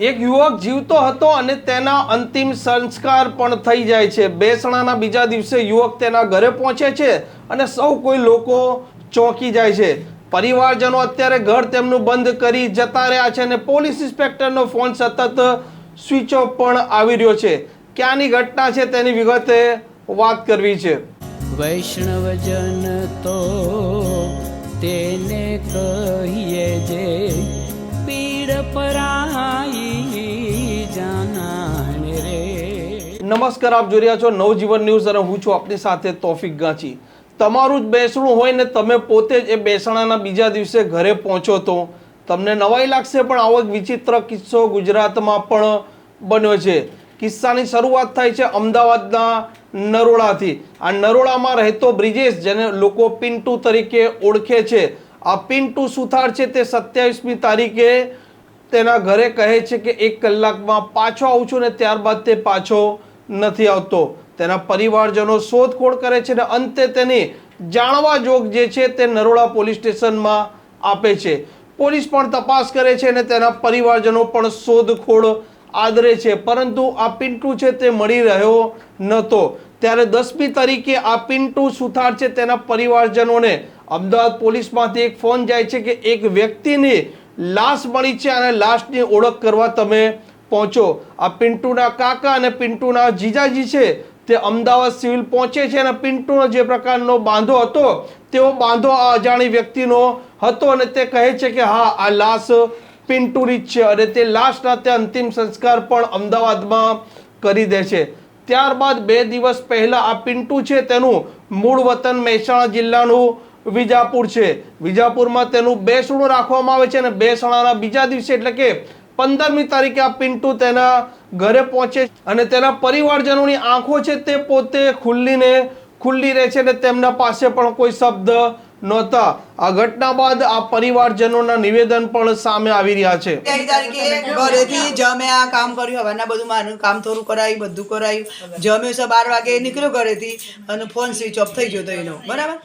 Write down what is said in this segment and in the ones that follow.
એક યુવક જીવતો હતો અને તેના અંતિમ સંસ્કાર પણ થઈ જાય છે. બેસણાના બીજા દિવસે યુવક તેના ઘરે પહોંચે છે અને સૌ કોઈ લોકો ચોંકી જાય છે. પરિવારજનો અત્યારે ઘર તેમનું બંધ કરી જતા રહ્યા છે અને પોલીસ ઇન્સ્પેક્ટરનો ફોન સતત સ્વિચ ઓફ પણ આવી રહ્યો છે. ક્યાંની ઘટના છે તેની વિગતે વાત કરવી છે. વૈષ્ણવજન તો તેને કહીએ જે નમસ્કાર, આપ જોઈ રહ્યા છો નવજીવન ન્યૂઝ અને હું છું આપની સાથે તોફિક ગાંચી. તમારું જ બેસણું હોય ને તમે પોતે જ એ બેસણાના બીજા દિવસે ઘરે પહોંચો તો. તમને નવાઈ લાગશે, પણ આવો એક વિચિત્ર કિસ્સો ગુજરાતમાં પણ બન્યો છે. કિસ્સાની શરૂઆત થાય છે અમદાવાદના નરોડાથી. આ નરોડામાં રહેતો બ્રિજેશ, જેને લોકો પિન્ટુ તરીકે ઓળખે છે. આ પિન્ટુ સુથાર છે તે સત્યાવીસમી તારીખે તેના ઘરે કહે છે કે એક કલાકમાં પાછો આવું છું ને ત્યારબાદ તે પાછો નથી આવતો. તેના પરિવારજનો શોધખોળ કરે છે અને અંતે તેની જાણવા જોગ જે છે તે નરોડા પોલીસ સ્ટેશનમાં આપે છે. પોલીસ પણ તપાસ કરે છે અને તેના પરિવારજનો પણ શોધખોળ આદરે છે. પરંતુ આ પિન્ટુ છે તે મળી રહ્યો નહોતો. ત્યારે દસમી તારીખે આ પિન્ટુ સુથાર છે તેના પરિવારજનોને અમદાવાદ પોલીસમાંથી એક ફોન જાય છે કે એક વ્યક્તિની લાશ મળી છે અને લાશની ઓળખ કરવા તમે પહોંચો. આ પિન્ટુના કાકા અને પિન્ટુના જીજાજી છે. તે અમદાવાદ સિવિલ પહોંચે છે અને પિન્ટુનો જે પ્રકારનો બાંધો હતો, તેવો બાંધો આ અજાણી વ્યક્તિનો હતો અને તે કહે છે કે, હા, આ લાશ પિન્ટુની જ છે અને તે લાશના તે અંતિમ સંસ્કાર પણ અમદાવાદમાં કરી દે છે. ત્યારબાદ બે દિવસ પહેલા આ પિન્ટુ છે તેનું મૂળ વતન મહેસાણા જિલ્લાનું વિજાપુર છે. વિજાપુરમાં તેનું બેસણું રાખવામાં આવે છે અને બેસણાના બીજા દિવસે એટલે કે પંદરમી તારીખે આ પિન્ટુ તેના ઘરે પહોંચે અને તેના પરિવારજનોની આંખો છે તે પોતે ખુલ્લીને ખુલ્લી રહે છે અને તેમના પાસે પણ કોઈ શબ્દ નહોતા. આ ઘટના બાદ આ પરિવારજનોના નિવેદન પણ સામે આવી રહ્યા છે. ઘરેથી જમે આ કામ કર્યું હવાના બધું મારું કામ થોડું કરાયું બધું કરાયું. જમ્યો છે બાર વાગે નીકળ્યો ઘરેથી અને ફોન સ્વિચ ઓફ થઈ ગયો હતો એનો. બરાબર?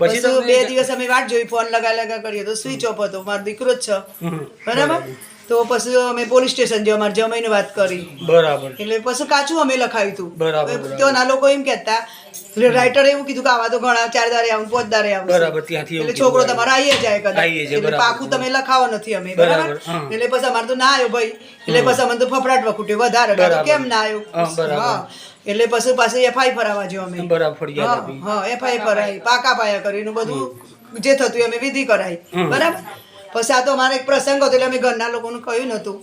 પછી બે દિવસ અમે વાટ જોઈ ફોન લગા લગા કરીએ તો સ્વિચ ઓફ હતો મારો દીકરો જ છે. બરાબર? તો પછી અમે પોલીસ સ્ટેશન જે અમારે જમાઈને વાત કરી. બરાબર. એટલે પછી કાચું અમે લખાવ્યું હતું. બરાબર, તો ના લોકો એમ કહેતા એટલે રાઇટરે એવું કીધું કે આવા તો ઘણા ચાર દારે આવું પાંચ દારે આવું. બરાબર, ત્યાંથી એટલે છોકરો તમારો આવીએ જાય કદાચ. એટલે પાકું તમે લખાવો નથી અમે બરાબર, એટલે પછી અમારે તો ના આવ્યો ભાઈ. એટલે પછી અમને તો ફફડાટ વખૂટ્યો વધારે. કેમ ના આવ્યો? હા એટલે પછી પાછી એફઆઈ ફરાવા જેવો અમે. બરાબર, હા, એફઆઈ ફરાઈ પાકા પાયા કરીને બધું જે થતું એમ અમે વિધિ કરાઈ. બરાબર? પછી આ તો મારે એક પ્રસંગ હતો એટલે અમે ઘરના લોકોને કહ્યું નતું.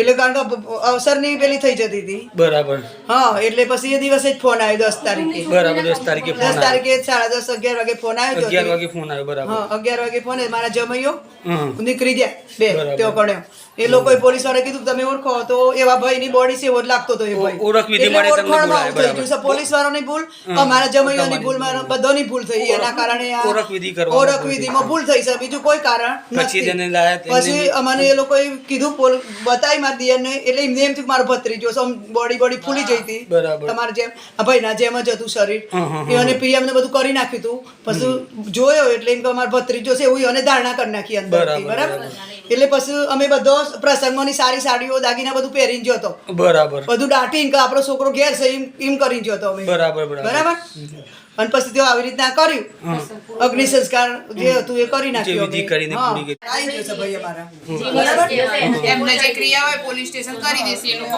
એટલે કારણ કે અવસરની પેલી થઈ જતી હતી. બરાબર. હા એટલે પછી એ દિવસે જ ફોન આવ્યો દસ તારીખે. બરાબર દસ તારીખે દસ તારીખે સાડા દસ અગિયાર વાગે ફોન આવ્યો અગિયાર વાગે ફોન આવ્યો બરાબર. હા અગિયાર વાગે ફોન મારા જમૈયો નીકળી ગયા બે તેઓ કણ્યો એ લોકોએ પોલીસવાળા કીધું તમે ઓળખો તો એવા ભાઈ ની બોડી છે એવો જ લાગતો હતો એ ભાઈ. ઓળખ વિધિ માટે તમને પોલીસ વાળાની ભૂલ અમારા જમૈયાની ભૂલ. મારા બધાની ભૂલ થઈ. એના કારણે ઓળખ વિધિ ઓળખ. વિધિમાં ભૂલ થઈ છે. બીજું કોઈ કારણ નથી જેને લાયા પછી અમને એ લોકોએ કીધું પોલ બતાવી મારા દિયરને. એટલે એમને એમ થયું મારો ભત્રીજો છે બોડી બોડી ફૂલી જઈ હતી. તમારે જેમ ભાઈ ના જેમ જ હતું શરીર. અને પીએમ ને બધું કરી નાખ્યું હતું. પછી જોયો એટલે એમ કે અમારો ભત્રીજો છે એવું અને ધારણા કરી નાખી અંદર બરાબર, એટલે પછી અમે બધો પ્રસંગોની સારી સાડીઓ દાગીના બધું પહેરીને જતો બરાબર. બધું દાટી કે આપણો છોકરો ઘેર છે એમ એમ કરીને ગયો હતો અમે. બરાબર, બરાબર. અને પછી તેઓ આવી રીતના કર્યું. અગ્નિ સંસ્કાર જે હતું એ કરી નાખ્યું વિધિ કરીને પૂરી ગઈ. આવી જશે ભાઈ અમારા. એમને જે ક્રિયા હોય પોલીસ સ્ટેશન કરી દેશે એ લોકો?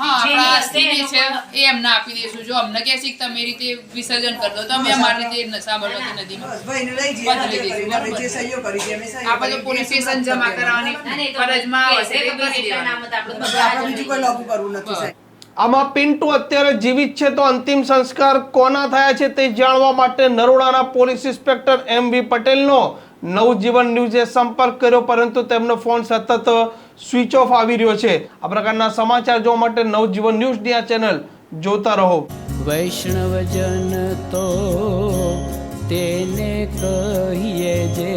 હા આપણા આસ્થિને છે એ એમને આપી દેશું. જો અમને કહે છે કે તમે રીતે વિસર્જન કરી દો તો અમે અમારી રીતે સાબરમતી નદીમાં ભાઈને લઈ જઈએ બદલી દેશું. અમે જે સહીઓ કરી છે અમે સહીઓ આપણે તો પોલીસ સ્ટેશન જમા કરાવવાની ફરજમાં આવે છે તે કરી દેવાનું. આપણે બીજું કોઈ લાગુ કરવું નથી સાહેબ. આમાં પિન્ટુ અત્યારે જીવિત છે તો અંતિમ સંસ્કાર કોના થયા છે તે જાણવા માટે નરોડાના પોલીસ ઇન્સ્પેક્ટર એમ વી પટેલનો નવજીવન ન્યૂઝે સંપર્ક કર્યો, પરંતુ તેમનો ફોન સતત સ્વિચ ઓફ આવી રહ્યો છે. આ પ્રકારના સમાચાર જોવા માટે નવજીવન ન્યૂઝની આ ચેનલ જોતા રહો. વૈષ્ણવજન તો તેને કહીએ જે